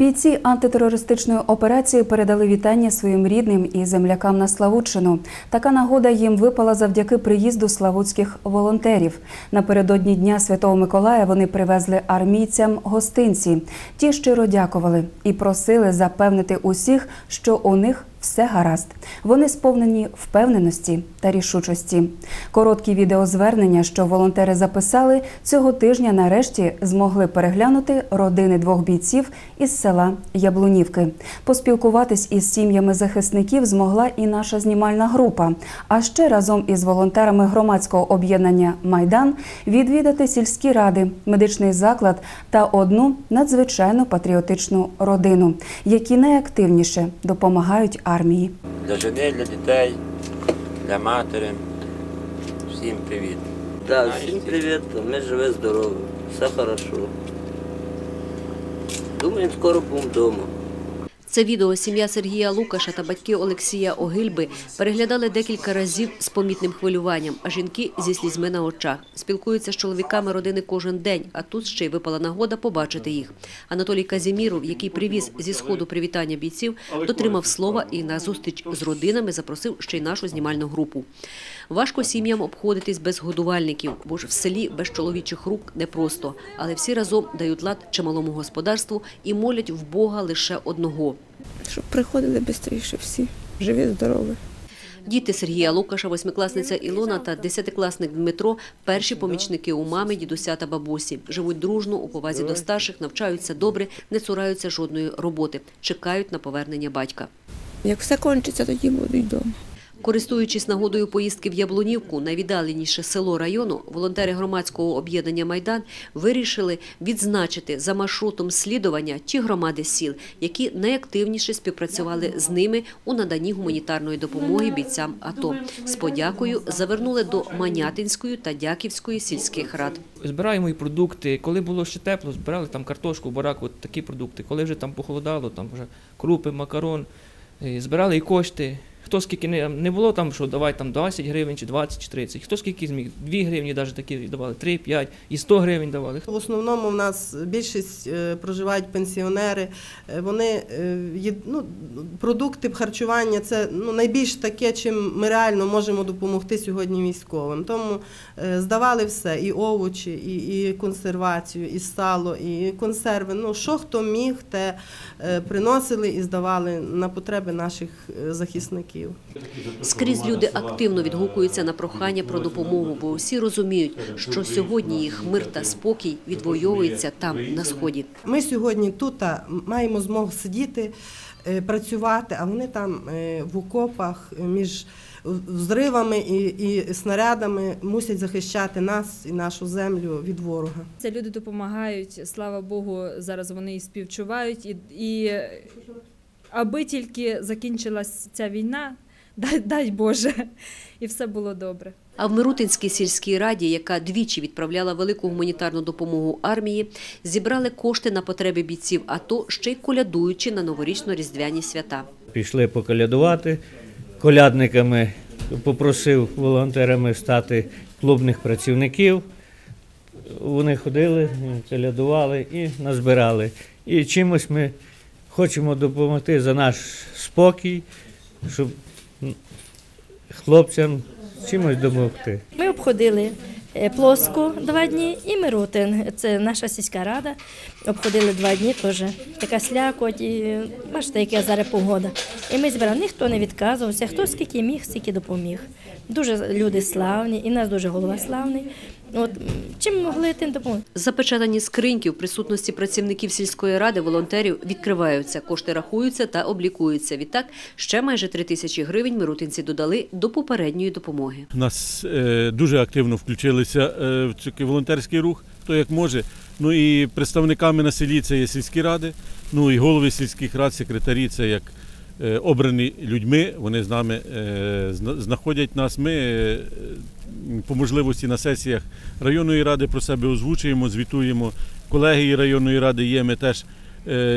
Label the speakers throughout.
Speaker 1: Бійці антитерористичної операції передали вітання своїм рідним і землякам на Славутщину. Така нагода їм випала завдяки приїзду славутських волонтерів. Напередодні Дня Святого Миколая вони привезли армійцям гостинці. Ті щиро дякували і просили запевнити усіх, що у них все гаразд. Вони сповнені впевненості та рішучості. Короткі відеозвернення, що волонтери записали, цього тижня нарешті змогли переглянути родини двох бійців із села Яблунівки. Поспілкуватись із сім'ями захисників змогла і наша знімальна група. А ще разом із волонтерами громадського об'єднання Майдан відвідати сільські ради, медичний заклад та одну надзвичайно патріотичну родину, які найактивніше допомагають армії.
Speaker 2: для жени, для дітей, для матері. Всім привіт.
Speaker 3: Да, всім привіт, ми живі, здорові, все хорошо. Думаємо, скоро будемо вдома.
Speaker 4: Це відео сім'я Сергія Лукаша та батьки Олексія Огильби переглядали декілька разів з помітним хвилюванням, а жінки зі слізьми на очах. Спілкуються з чоловіками родини кожен день, а тут ще й випала нагода побачити їх. Анатолій Казіміров, який привіз зі сходу привітання бійців, дотримав слова і на зустріч з родинами запросив ще й нашу знімальну групу. Важко сім'ям обходитись без годувальників, бо ж в селі без чоловічих рук непросто, але всі разом дають лад чималому господарству і молять в Бога лише одного.
Speaker 5: щоб приходили швидше всі, живі, здорові.
Speaker 4: Діти Сергія Лукаша, восьмикласниця Ілона та десятикласник Дмитро – перші помічники у мами, дідуся та бабусі. Живуть дружно, у повазі до старших, навчаються добре, не цураються жодної роботи, чекають на повернення батька.
Speaker 5: Як все кончиться, тоді будуть вдома.
Speaker 4: Користуючись нагодою поїздки в Яблунівку, найвіддаленіше село району, волонтери громадського об'єднання «Майдан» вирішили відзначити за маршрутом слідування ті громади сіл, які найактивніше співпрацювали з ними у наданні гуманітарної допомоги бійцям АТО. З подякою завернули до Манятинської та Дяківської сільських рад.
Speaker 6: Збираємо і продукти. Коли було ще тепло, збирали там картошку, барак, такі продукти. Коли вже там похолодало, там вже крупи, макарон, е, збирали і кошти. Хто скільки не, не було там, що давай там 20 гривень чи 20 чи 30, хто скільки зміг, 2 гривні навіть такі давали, 3, 5 і 100 гривень давали.
Speaker 7: В основному в нас більшість е, проживають пенсіонери. Е, Вони е, ну, продукти харчування це ну, найбільш таке, чим ми реально можемо допомогти сьогодні військовим. Тому здавали все: і овочі, і, і консервацію, і сало, і консерви. Ну що хто міг, те приносили і здавали на потреби наших е, захисників.
Speaker 4: Скрізь люди активно відгукуються на прохання про допомогу, бо всі розуміють, що сьогодні їх мир та спокій відвоюється там, на сході.
Speaker 7: Ми сьогодні тут маємо змогу сидіти, е, працювати, а вони там е, в окопах е, між взривами і, і снарядами мусять захищати нас і нашу землю від ворога.
Speaker 8: Це люди допомагають, слава Богу, зараз вони і співчувають. І, і аби тільки закінчилась ця війна, дай, дай Боже, і все було добре.
Speaker 4: А в Мирутинській сільській раді, яка двічі відправляла велику гуманітарну допомогу армії, зібрали кошти на потреби бійців АТО, ще й колядуючи на новорічно-різдвяні свята.
Speaker 9: пішли поколядувати. Колядниками попросив волонтерами стати клубних працівників. Вони ходили, колядували і назбирали. І чимось ми хочемо допомогти за наш спокій, щоб хлопцям чимось допомогти.
Speaker 10: Ми обходили е, Плоску два дні і Мирутин. Це наша сільська рада. Обходили два дні теж. Така слякоть, і бачите, яка зараз погода. І ми збирали, ніхто не відказувався, хто скільки міг, стільки допоміг. Дуже люди славні, і нас дуже голова славний. От чим могли, тим допомогли.
Speaker 4: Запечатані скриньки в присутності працівників сільської ради волонтерів відкриваються, кошти рахуються та облікуються. Відтак ще майже три тисячі гривень мирутинці додали до попередньої допомоги.
Speaker 11: У нас е, дуже активно включилися е, в такий волонтерський рух, хто як може. Ну і представниками на селі це є сільські ради, ну і голови сільських рад, секретарі це як обрані людьми, вони з нами е, знаходять нас. Ми е, по можливості на сесіях районної ради про себе озвучуємо, звітуємо. Колегії районної ради є, ми теж е,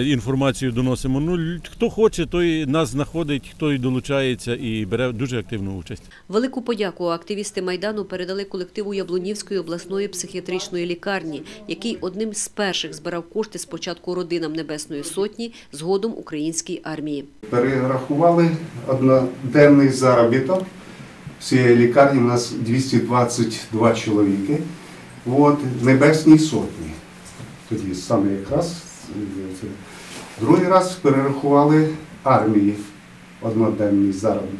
Speaker 11: інформацію доносимо. Ну, хто хоче, той нас знаходить, хто і долучається і бере дуже активну участь.
Speaker 4: Велику подяку активісти Майдану передали колективу Яблунівської обласної психіатричної лікарні, який одним з перших збирав кошти спочатку родинам Небесної Сотні, згодом українській армії.
Speaker 12: Перерахували одноденний заробіток. Всієї лікарні у нас 222 чоловіки. От, Небесній сотні. Тоді саме якраз. Другий раз перерахували армії одноденний заробіток.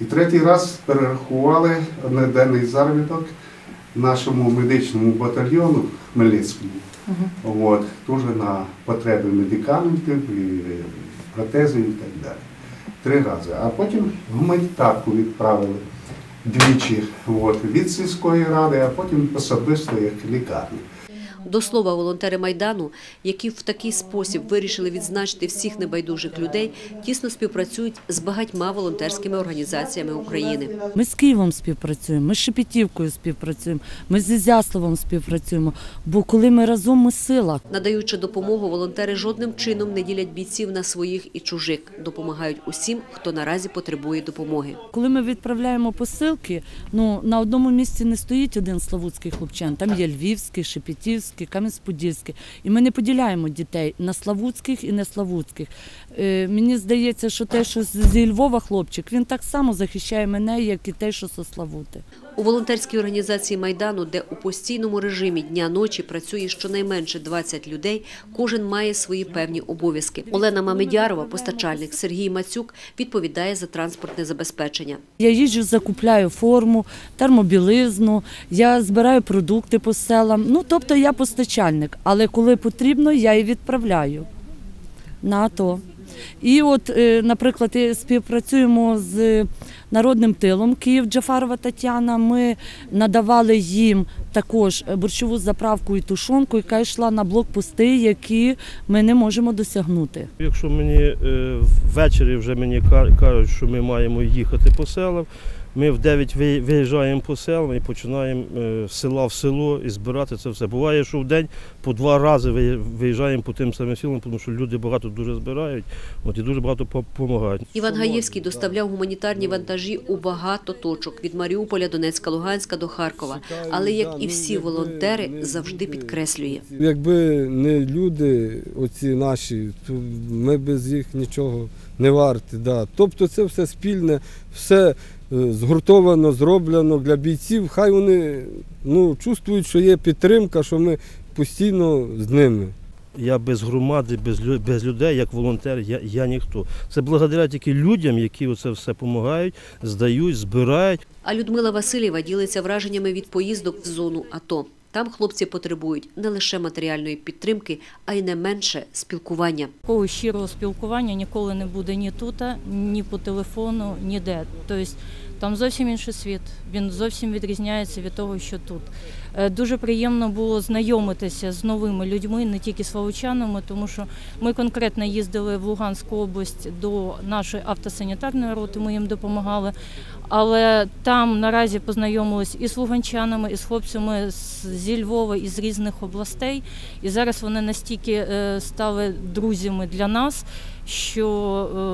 Speaker 12: І третій раз перерахували одноденний заробіток нашому медичному батальйону Хмельницькому. От, дуже на потреби медикаментів, і протезів і так далі. Три рази. А потім гуманітарку відправили двічі от, від сільської ради, а потім особисто як лікарні.
Speaker 4: До слова, волонтери Майдану, які в такий спосіб вирішили відзначити всіх небайдужих людей, тісно співпрацюють з багатьма волонтерськими організаціями України.
Speaker 13: Ми з Києвом співпрацюємо, ми з Шепетівкою співпрацюємо, ми з Ізяславом співпрацюємо. Бо коли ми разом, ми сила.
Speaker 4: Надаючи допомогу, волонтери жодним чином не ділять бійців на своїх і чужих, допомагають усім, хто наразі потребує допомоги.
Speaker 13: Коли ми відправляємо посилки, ну на одному місці не стоїть один славутський хлопчан. Там є Львівський, Шепетівський, Кам'янець-Подільський. І ми не поділяємо дітей на славутських і не славутських. Е, мені здається, що те, що зі Львова хлопчик, він так само захищає мене, як і те, що со Славути.
Speaker 4: У волонтерській організації Майдану, де у постійному режимі дня-ночі працює щонайменше 20 людей, кожен має свої певні обов'язки. Олена Мамедярова, постачальник Сергій Мацюк, відповідає за транспортне забезпечення.
Speaker 13: Я їжджу, закупляю форму, термобілизну, я збираю продукти по селам. Ну, тобто я постачальник, але коли потрібно, я і відправляю на АТО. І от, е, наприклад, співпрацюємо з народним тилом Київ Джафарова Тетяна. Ми надавали їм також борщову заправку і тушонку, яка йшла на блокпости, які ми не можемо досягнути.
Speaker 14: Якщо мені е, ввечері вже мені кажуть, що ми маємо їхати по селам, ми в 9 виїжджаємо по селам і починаємо е, з села в село і збирати це все. Буває, що в день по два рази ви- виїжджаємо по тим самим селам, тому що люди багато дуже збирають от, і дуже багато допомагають.
Speaker 4: Іван Гаєвський доставляв гуманітарні вантажі у багато точок від Маріуполя, Донецька, Луганська до Харкова. Але як і всі волонтери, завжди підкреслює.
Speaker 15: Якби не люди, оці наші, то ми без їх нічого не варті. Да. Тобто це все спільне, все е, згуртовано, зроблено для бійців. Хай вони ну, чувствують, що є підтримка, що ми постійно з ними.
Speaker 14: Я без громади, без, без людей, як волонтер, я, я ніхто. Це благодаря тільки людям, які оце все допомагають, здають, збирають.
Speaker 4: А Людмила Васильєва ділиться враженнями від поїздок в зону АТО. Там хлопці потребують не лише матеріальної підтримки, а й не менше спілкування.
Speaker 16: Такого щирого спілкування ніколи не буде ні тут, ні по телефону, ніде. Тобто там зовсім інший світ. Він зовсім відрізняється від того, що тут. Е, Дуже приємно було знайомитися з новими людьми, не тільки словочанами, тому що ми конкретно їздили в Луганську область до нашої автосанітарної роти, ми їм допомагали. Але там наразі познайомились і з луганчанами, і з хлопцями зі Львова і з різних областей. І зараз вони настільки е, стали друзями для нас, що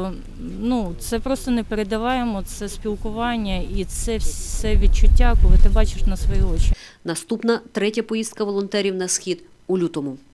Speaker 16: е, ну, це просто не передаваємо, це спілкування і це все відчуття, коли ти бачиш на свої очі.
Speaker 4: Наступна третя поїздка волонтерів на схід у лютому.